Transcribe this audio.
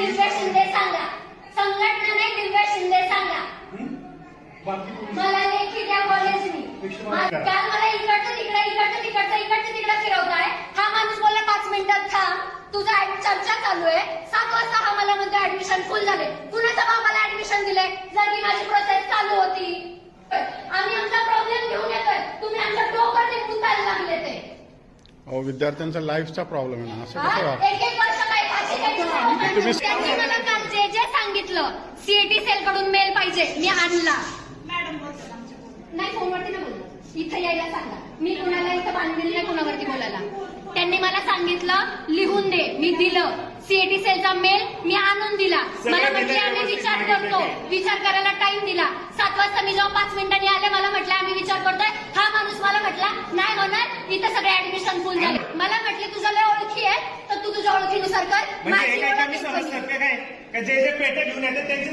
दिव्या शिंदे सांगा. संघटना नाही दिव्या शिंदे सांगा. मला लेखी द्या कॉलेजनी मा-. काल मला इकडचं तिकडे इकडचं तिकडचं इकडचं तिकडे फिरवताय. हा माणूस बोलला पाच मिनिटात थांब. तुझा चर्चा चालू आहे. सात वाजता हा मला म्हणतो ऍडमिशन फुल झाले. कुणाचा भाव मला ऍडमिशन दिले जर की माझी प्रोसेस चालू होती. आम्ही आमचा प्रॉब्लेम घेऊन येतोय. तुम्ही आमच्या डोकं ते कुतायला लागले ते. विद्यार्थ्यांचा लाईफचा प्रॉब्लेम आहे ना. असं कसं हा? राहतं एक एक वर्ष काय फाशी द्यायची तुम्ही- त्यांनी मला काल जे जे सांगितलं सीएटी सेल कडून मेल पाहिजे मी आणला. नाही फोनवरती नाही बोललो इथं यायला सांगा. मी कुणाला इथं बांधलेलं नाही कुणावरती बोलायला. त्यांनी मला सांगितलं लिहून दे मी दिलं. सीएटी सेलचा मेल मी आणून दिला. मला म्हटले आम्ही विचार करतो. विचार करायला टाइम दिला. सात वाजता मी जेव्हा पाच मिनिटांनी आले मला म्हटलं आम्ही विचार करतोय. हा माणूस मला म्हटला नाही होणार. इथं सगळे ऍडमिशन फुल झाले. मला म्हटले तुझं म्हणजे एका एका इथं समजतात का काय? का जे जे पेट्या घेऊन येतात त्यांचे